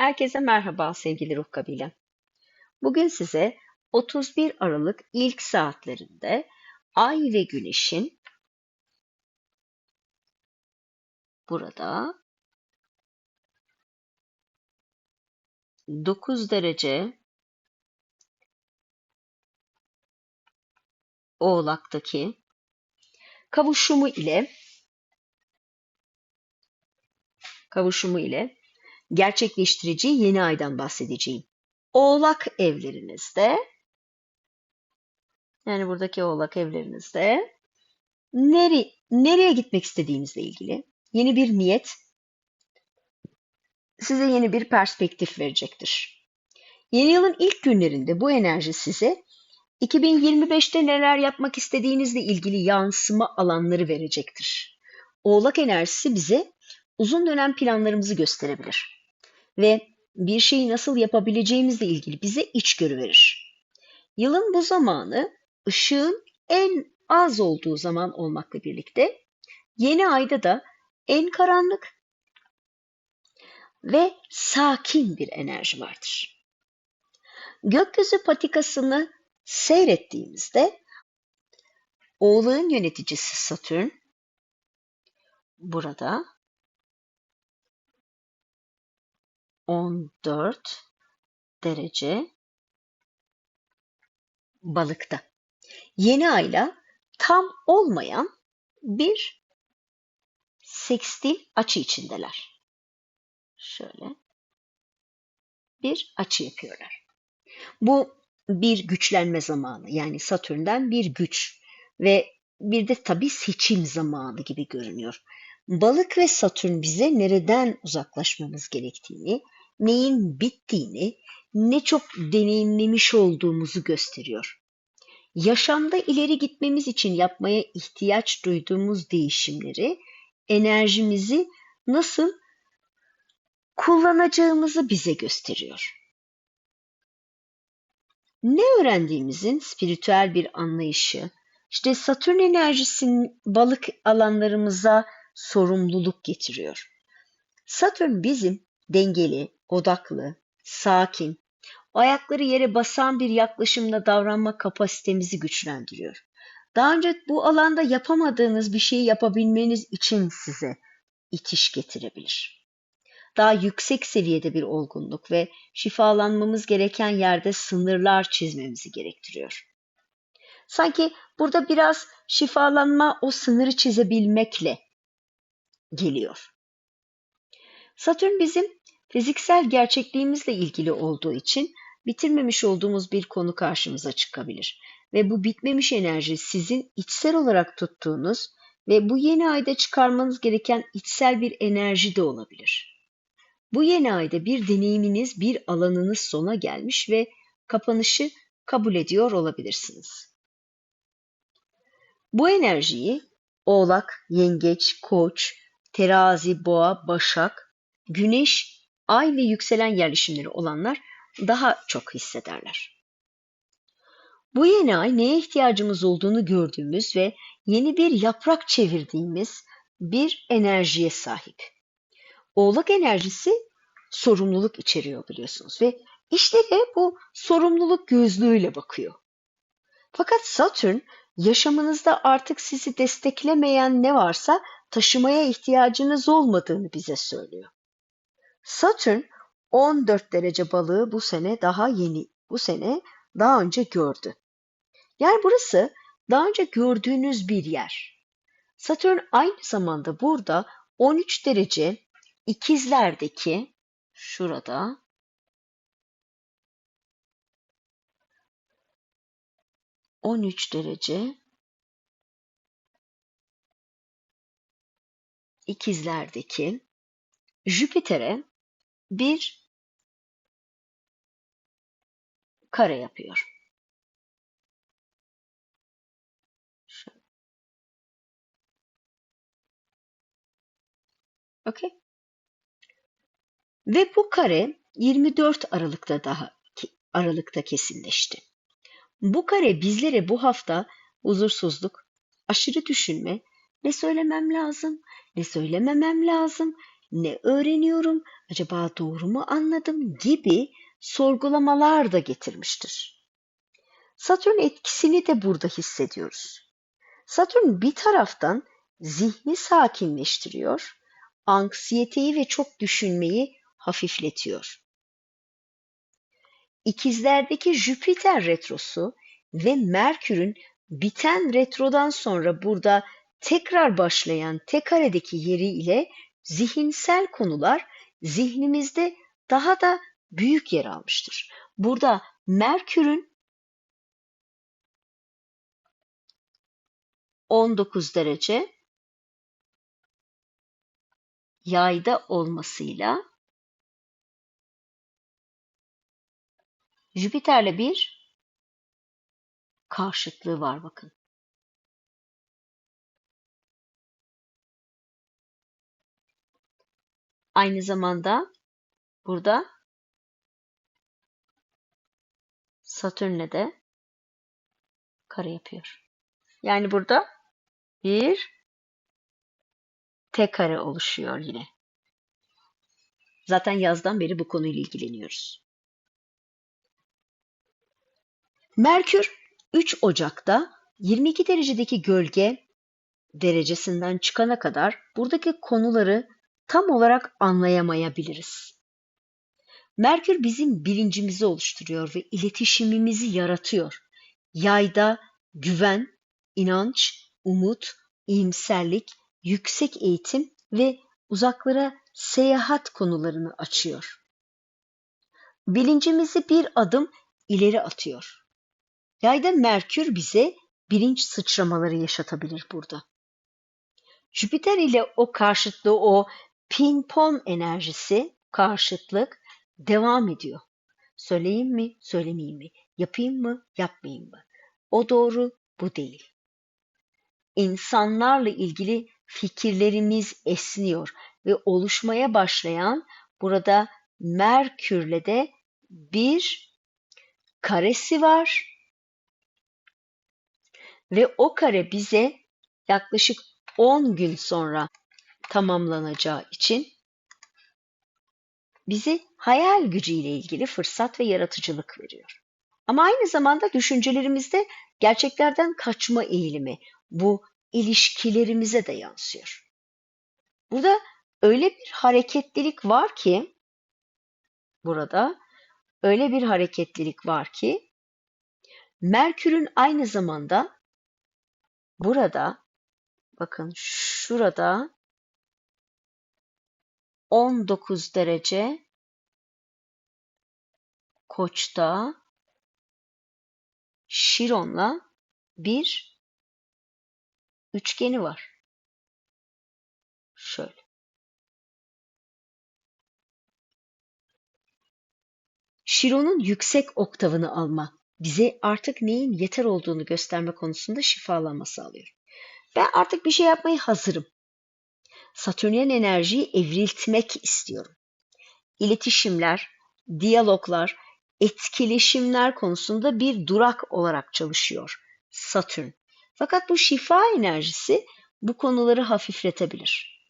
Herkese merhaba sevgili ruh kabile. Bugün size 31 Aralık ilk saatlerinde Ay ve Güneş'in burada 9 derece Oğlak'taki kavuşumu ile kavuşumu ile gerçekleştireceği yeni aydan bahsedeceğim. Oğlak evlerinizde yani buradaki oğlak evlerinizde nere, nereye gitmek istediğinizle ilgili yeni bir niyet size yeni bir perspektif verecektir. Yeni yılın ilk günlerinde bu enerji size 2025'te neler yapmak istediğinizle ilgili yansıma alanları verecektir. Oğlak enerjisi bize uzun dönem planlarımızı gösterebilir ve bir şeyi nasıl yapabileceğimizle ilgili bize içgörü verir. Yılın bu zamanı ışığın en az olduğu zaman olmakla birlikte yeni ayda da en karanlık ve sakin bir enerji vardır. Gökyüzü patikasını seyrettiğimizde Oğlağın yöneticisi Satürn burada 14 derece balıkta. Yeni ayla tam olmayan bir sekstil açı içindeler. Şöyle bir açı yapıyorlar. Bu bir güçlenme zamanı yani Satürn'den bir güç ve bir de tabii seçim zamanı gibi görünüyor. Balık ve Satürn bize nereden uzaklaşmamız gerektiğini, neyin bittiğini, ne çok deneyimlemiş olduğumuzu gösteriyor. Yaşamda ileri gitmemiz için yapmaya ihtiyaç duyduğumuz değişimleri, enerjimizi nasıl kullanacağımızı bize gösteriyor. Ne öğrendiğimizin spiritüel bir anlayışı, işte Satürn enerjisinin balık alanlarımıza sorumluluk getiriyor. Satürn bizim dengeli, odaklı, sakin, ayakları yere basan bir yaklaşımla davranma kapasitemizi güçlendiriyor. Daha önce bu alanda yapamadığınız bir şeyi yapabilmeniz için size itiş getirebilir. Daha yüksek seviyede bir olgunluk ve şifalanmamız gereken yerde sınırlar çizmemizi gerektiriyor. Sanki burada biraz şifalanma o sınırı çizebilmekle geliyor. Satürn bizim fiziksel gerçekliğimizle ilgili olduğu için bitirmemiş olduğumuz bir konu karşımıza çıkabilir. Ve bu bitmemiş enerji sizin içsel olarak tuttuğunuz ve bu yeni ayda çıkarmanız gereken içsel bir enerji de olabilir. Bu yeni ayda bir deneyiminiz, bir alanınız sona gelmiş ve kapanışı kabul ediyor olabilirsiniz. Bu enerjiyi Oğlak, Yengeç, Koç, Terazi, Boğa, Başak, Güneş, Ay ve yükselen yerleşimleri olanlar daha çok hissederler. Bu yeni ay neye ihtiyacımız olduğunu gördüğümüz ve yeni bir yaprak çevirdiğimiz bir enerjiye sahip. Oğlak enerjisi sorumluluk içeriyor biliyorsunuz ve işlere bu sorumluluk gözlüğüyle bakıyor. Fakat Satürn yaşamınızda artık sizi desteklemeyen ne varsa taşımaya ihtiyacınız olmadığını bize söylüyor. Satürn 14 derece balığı bu sene daha yeni, bu sene daha önce gördü. Yani burası daha önce gördüğünüz bir yer. Satürn aynı zamanda burada 13 derece ikizlerdeki şurada on üç derece ikizlerdeki Jüpiter'e bir kare yapıyor. Okay. Ve bu kare 24 Aralık'ta daha Aralık'ta kesinleşti. Bu kare bizlere bu hafta huzursuzluk, aşırı düşünme, ne söylemem lazım, ne söylememem lazım, Ne öğreniyorum? Acaba doğru mu anladım? gibi sorgulamalar da getirmiştir. Satürn etkisini de burada hissediyoruz. Satürn bir taraftan zihni sakinleştiriyor, anksiyeteyi ve çok düşünmeyi hafifletiyor. İkizlerdeki Jüpiter retrosu ve Merkür'ün biten retrodan sonra burada tekrar başlayan tek yeri ile zihinsel konular zihnimizde daha da büyük yer almıştır. Burada Merkür'ün 19 derece yayda olmasıyla Jüpiter'le bir karşıtlığı var bakın. Aynı zamanda burada Satürn'le de kare yapıyor. Yani burada bir tek kare oluşuyor yine. Zaten yazdan beri bu konuyla ilgileniyoruz. Merkür 3 Ocak'ta 22 derecedeki gölge derecesinden çıkana kadar buradaki konuları tam olarak anlayamayabiliriz. Merkür bizim bilincimizi oluşturuyor ve iletişimimizi yaratıyor. Yayda güven, inanç, umut, iyimserlik, yüksek eğitim ve uzaklara seyahat konularını açıyor. Bilincimizi bir adım ileri atıyor. Yayda Merkür bize bilinç sıçramaları yaşatabilir burada. Jüpiter ile o karşıtlığı, o ping-pong enerjisi, karşıtlık devam ediyor. Söyleyeyim mi, söylemeyeyim mi? Yapayım mı, yapmayayım mı? O doğru, bu değil. İnsanlarla ilgili fikirlerimiz esniyor ve oluşmaya başlayan burada Merkür'le de bir karesi var ve o kare bize yaklaşık 10 gün sonra tamamlanacağı için bize hayal gücüyle ilgili fırsat ve yaratıcılık veriyor. Ama aynı zamanda düşüncelerimizde gerçeklerden kaçma eğilimi bu ilişkilerimize de yansıyor. Burada öyle bir hareketlilik var ki burada öyle bir hareketlilik var ki Merkür'ün aynı zamanda burada bakın şurada 19 derece Koç'ta Şiron'la bir üçgeni var. Şöyle. Şiron'un yüksek oktavını alma bize artık neyin yeter olduğunu gösterme konusunda şifalanma sağlıyor. Ben artık bir şey yapmaya hazırım. Satürnyen enerjiyi evriltmek istiyorum. İletişimler, diyaloglar, etkileşimler konusunda bir durak olarak çalışıyor Satürn. Fakat bu şifa enerjisi bu konuları hafifletebilir.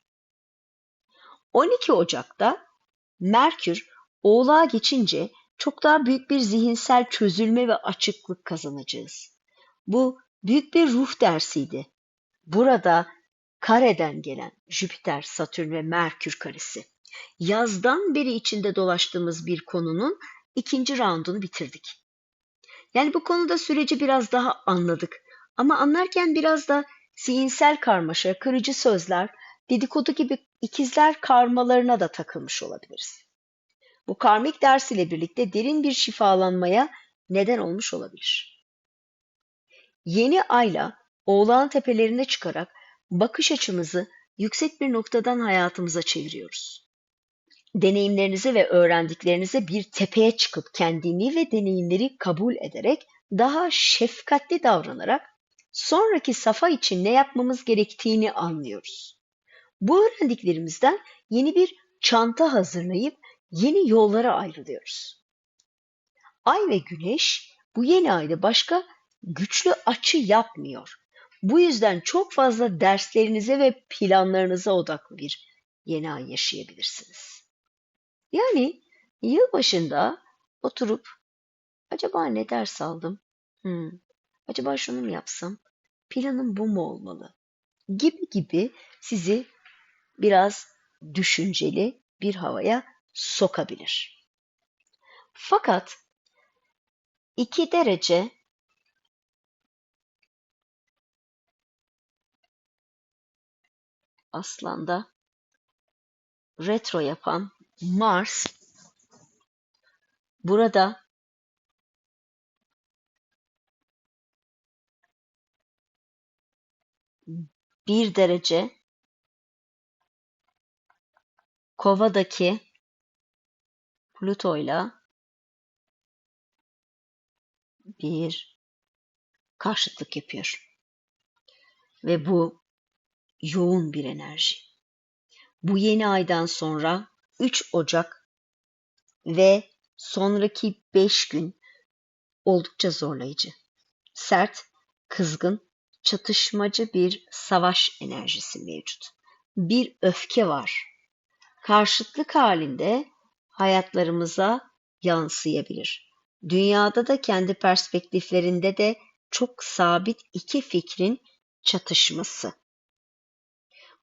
12 Ocak'ta Merkür Oğlağa geçince çok daha büyük bir zihinsel çözülme ve açıklık kazanacağız. Bu büyük bir ruh dersiydi. Burada kareden gelen Jüpiter, Satürn ve Merkür karesi. Yazdan beri içinde dolaştığımız bir konunun ikinci raundunu bitirdik. Yani bu konuda süreci biraz daha anladık. Ama anlarken biraz da zihinsel karmaşa, kırıcı sözler, dedikodu gibi ikizler karmalarına da takılmış olabiliriz. Bu karmik ders ile birlikte derin bir şifalanmaya neden olmuş olabilir. Yeni ayla Oğlağın tepelerine çıkarak bakış açımızı yüksek bir noktadan hayatımıza çeviriyoruz. Deneyimlerinizi ve öğrendiklerinizi bir tepeye çıkıp kendini ve deneyimleri kabul ederek daha şefkatli davranarak sonraki safa için ne yapmamız gerektiğini anlıyoruz. Bu öğrendiklerimizden yeni bir çanta hazırlayıp yeni yollara ayrılıyoruz. Ay ve Güneş bu yeni ayda başka güçlü açı yapmıyor. Bu yüzden çok fazla derslerinize ve planlarınıza odaklı bir yeni ay yaşayabilirsiniz. Yani yıl başında oturup acaba ne ders aldım? Hmm, acaba şunu mu yapsam? Planım bu mu olmalı? Gibi gibi sizi biraz düşünceli bir havaya sokabilir. Fakat 2 derece Aslan'da retro yapan Mars burada bir derece Kova'daki Plüto'yla bir karşıtlık yapıyor. Ve bu yoğun bir enerji. Bu yeni aydan sonra 3 Ocak ve sonraki 5 gün oldukça zorlayıcı. Sert, kızgın, çatışmacı bir savaş enerjisi mevcut. Bir öfke var. Karşıtlık halinde hayatlarımıza yansıyabilir. Dünyada da kendi perspektiflerinde de çok sabit iki fikrin çatışması.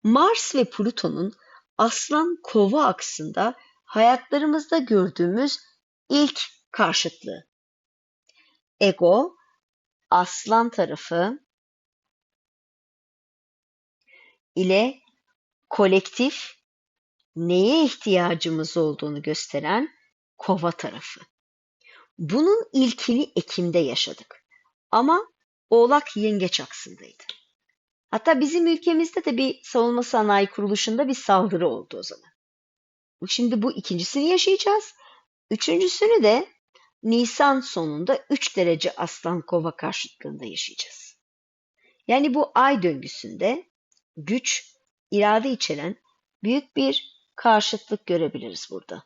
Mars ve Plüton'un Aslan Kova aksında hayatlarımızda gördüğümüz ilk karşıtlığı. Ego, Aslan tarafı ile kolektif neye ihtiyacımız olduğunu gösteren Kova tarafı. Bunun ilkini Ekim'de yaşadık. Ama Oğlak Yengeç aksındaydı. Hatta bizim ülkemizde de bir savunma sanayi kuruluşunda bir saldırı oldu o zaman. Şimdi bu ikincisini yaşayacağız. Üçüncüsünü de Nisan sonunda 3 derece aslan kova karşıtlığında yaşayacağız. Yani bu ay döngüsünde güç, irade içeren büyük bir karşıtlık görebiliriz burada.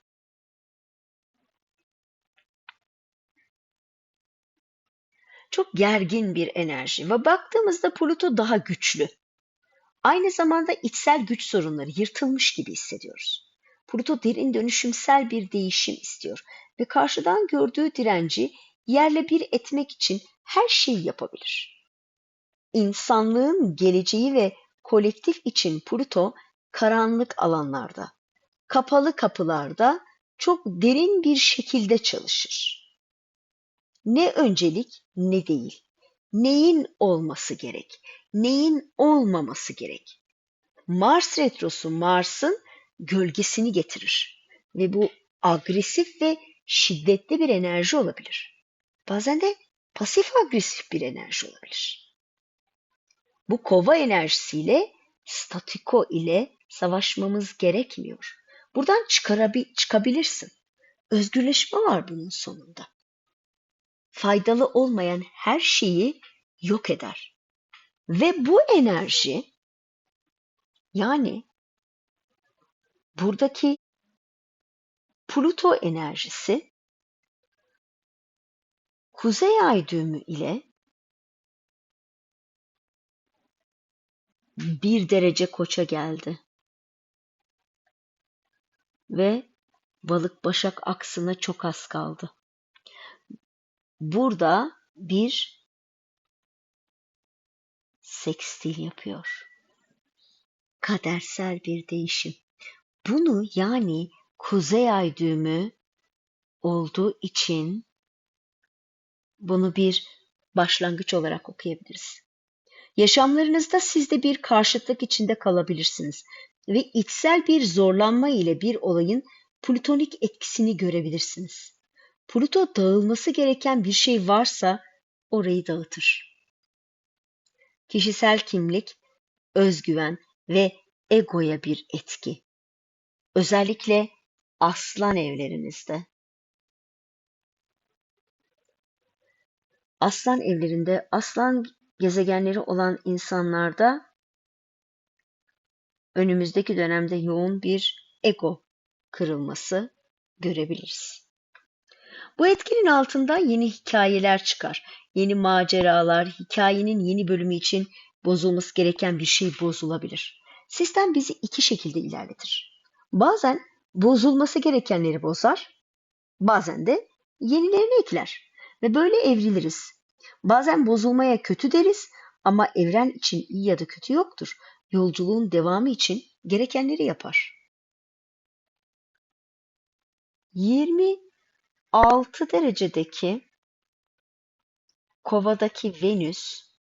Çok gergin bir enerji ve baktığımızda Pluto daha güçlü. Aynı zamanda içsel güç sorunları yırtılmış gibi hissediyoruz. Pluto derin dönüşümsel bir değişim istiyor ve karşıdan gördüğü direnci yerle bir etmek için her şeyi yapabilir. İnsanlığın geleceği ve kolektif için Pluto karanlık alanlarda, kapalı kapılarda çok derin bir şekilde çalışır. Ne öncelik ne değil. Neyin olması gerek, neyin olmaması gerek. Mars retrosu Mars'ın gölgesini getirir ve bu agresif ve şiddetli bir enerji olabilir. Bazen de pasif agresif bir enerji olabilir. Bu kova enerjisiyle statiko ile savaşmamız gerekmiyor. Buradan çıkarabi çıkabilirsin. Özgürleşme var bunun sonunda. Faydalı olmayan her şeyi yok eder. Ve bu enerji yani buradaki Pluto enerjisi Kuzey Ay düğümü ile bir derece koça geldi. Ve balık başak aksına çok az kaldı. Burada bir sekstil yapıyor. Kadersel bir değişim. Bunu yani kuzey ay düğümü olduğu için bunu bir başlangıç olarak okuyabiliriz. Yaşamlarınızda siz de bir karşıtlık içinde kalabilirsiniz ve içsel bir zorlanma ile bir olayın plutonik etkisini görebilirsiniz. Pluto dağılması gereken bir şey varsa orayı dağıtır. Kişisel kimlik, özgüven ve egoya bir etki. Özellikle aslan evlerinizde. Aslan evlerinde aslan gezegenleri olan insanlarda önümüzdeki dönemde yoğun bir ego kırılması görebiliriz. Bu etkinin altında yeni hikayeler çıkar. Yeni maceralar, hikayenin yeni bölümü için bozulması gereken bir şey bozulabilir. Sistem bizi iki şekilde ilerletir. Bazen bozulması gerekenleri bozar, bazen de yenilerini ekler ve böyle evriliriz. Bazen bozulmaya kötü deriz ama evren için iyi ya da kötü yoktur. Yolculuğun devamı için gerekenleri yapar. 26 derecedeki kovadaki Venüs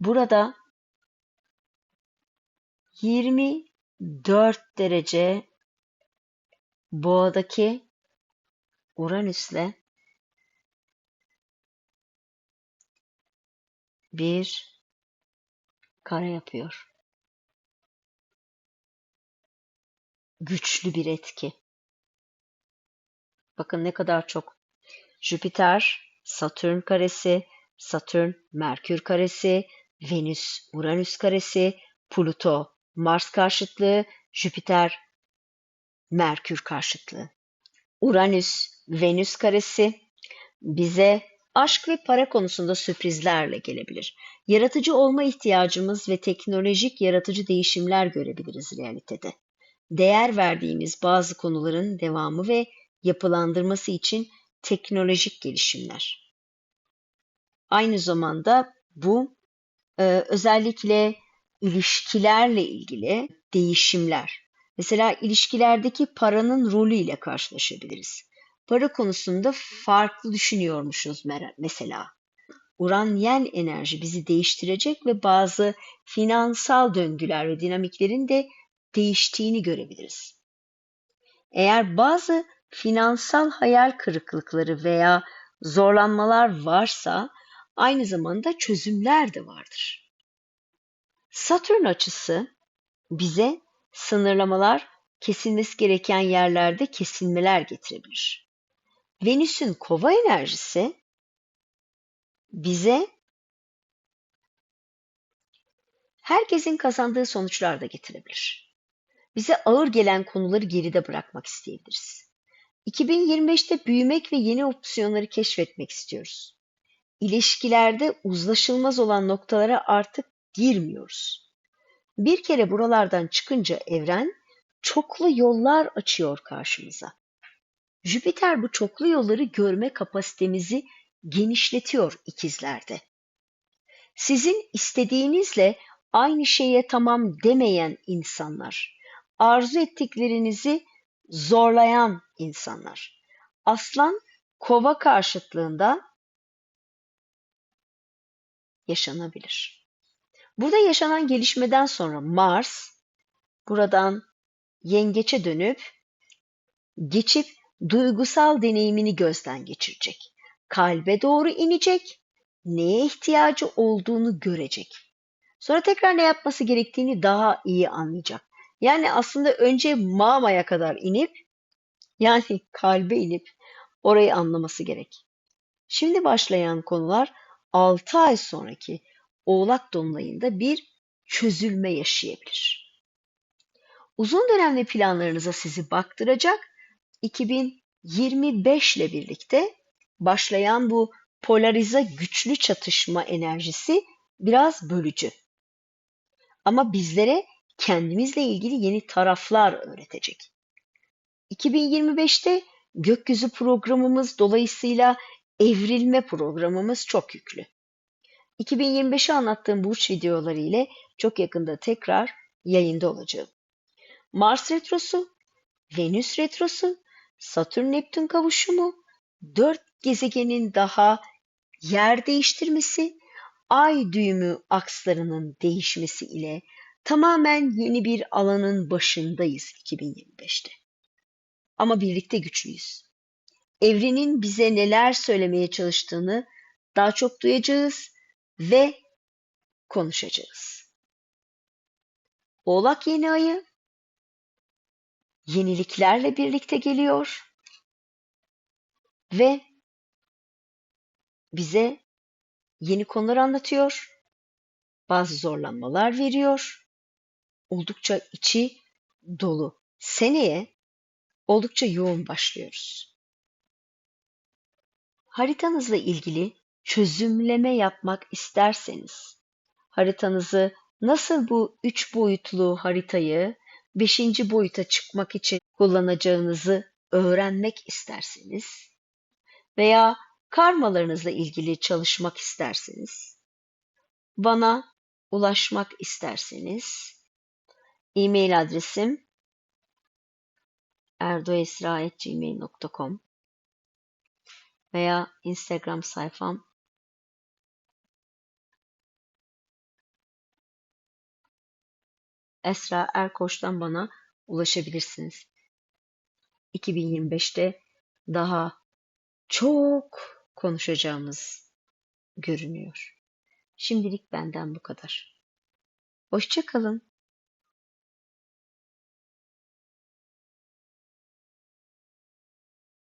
burada 24 derece boğadaki Uranüs'le bir kare yapıyor. Güçlü bir etki. Bakın ne kadar çok. Jüpiter, Satürn karesi, Satürn, Merkür karesi, Venüs, Uranüs karesi, Plüto, Mars karşıtlığı, Jüpiter, Merkür karşıtlığı. Uranüs, Venüs karesi bize aşk ve para konusunda sürprizlerle gelebilir. Yaratıcı olma ihtiyacımız ve teknolojik yaratıcı değişimler görebiliriz realitede. Değer verdiğimiz bazı konuların devamı ve yapılandırması için teknolojik gelişimler. Aynı zamanda bu e, özellikle ilişkilerle ilgili değişimler. Mesela ilişkilerdeki paranın rolü ile karşılaşabiliriz. Para konusunda farklı düşünüyormuşuz mesela. Uran yen enerji bizi değiştirecek ve bazı finansal döngüler ve dinamiklerin de değiştiğini görebiliriz. Eğer bazı finansal hayal kırıklıkları veya zorlanmalar varsa aynı zamanda çözümler de vardır. Satürn açısı bize sınırlamalar, kesilmesi gereken yerlerde kesilmeler getirebilir. Venüs'ün kova enerjisi bize herkesin kazandığı sonuçlar da getirebilir. Bize ağır gelen konuları geride bırakmak isteyebiliriz. 2025'te büyümek ve yeni opsiyonları keşfetmek istiyoruz. İlişkilerde uzlaşılmaz olan noktalara artık girmiyoruz. Bir kere buralardan çıkınca evren çoklu yollar açıyor karşımıza. Jüpiter bu çoklu yolları görme kapasitemizi genişletiyor ikizlerde. Sizin istediğinizle aynı şeye tamam demeyen insanlar, arzu ettiklerinizi zorlayan insanlar. Aslan kova karşıtlığında yaşanabilir. Burada yaşanan gelişmeden sonra Mars buradan yengeçe dönüp geçip duygusal deneyimini gözden geçirecek. Kalbe doğru inecek, neye ihtiyacı olduğunu görecek. Sonra tekrar ne yapması gerektiğini daha iyi anlayacak. Yani aslında önce mamaya kadar inip yani kalbe inip orayı anlaması gerek. Şimdi başlayan konular 6 ay sonraki Oğlak Dolunay'ında bir çözülme yaşayabilir. Uzun dönemli planlarınıza sizi baktıracak 2025 ile birlikte başlayan bu polarize güçlü çatışma enerjisi biraz bölücü. Ama bizlere kendimizle ilgili yeni taraflar öğretecek. 2025'te gökyüzü programımız dolayısıyla evrilme programımız çok yüklü. 2025'i anlattığım burç videoları ile çok yakında tekrar yayında olacağım. Mars retrosu, Venüs retrosu, Satürn Neptün kavuşumu, dört gezegenin daha yer değiştirmesi, ay düğümü akslarının değişmesi ile tamamen yeni bir alanın başındayız 2025'te. Ama birlikte güçlüyüz. Evrenin bize neler söylemeye çalıştığını daha çok duyacağız ve konuşacağız. Oğlak yeni ayı yeniliklerle birlikte geliyor ve bize yeni konular anlatıyor, bazı zorlanmalar veriyor, oldukça içi dolu. Seneye oldukça yoğun başlıyoruz. Haritanızla ilgili çözümleme yapmak isterseniz, haritanızı nasıl bu üç boyutlu haritayı beşinci boyuta çıkmak için kullanacağınızı öğrenmek isterseniz veya karmalarınızla ilgili çalışmak isterseniz, bana ulaşmak isterseniz, e-mail adresim erdoesra.gmail.com veya Instagram sayfam Esra Erkoç'tan bana ulaşabilirsiniz. 2025'te daha çok konuşacağımız görünüyor. Şimdilik benden bu kadar. Hoşça kalın.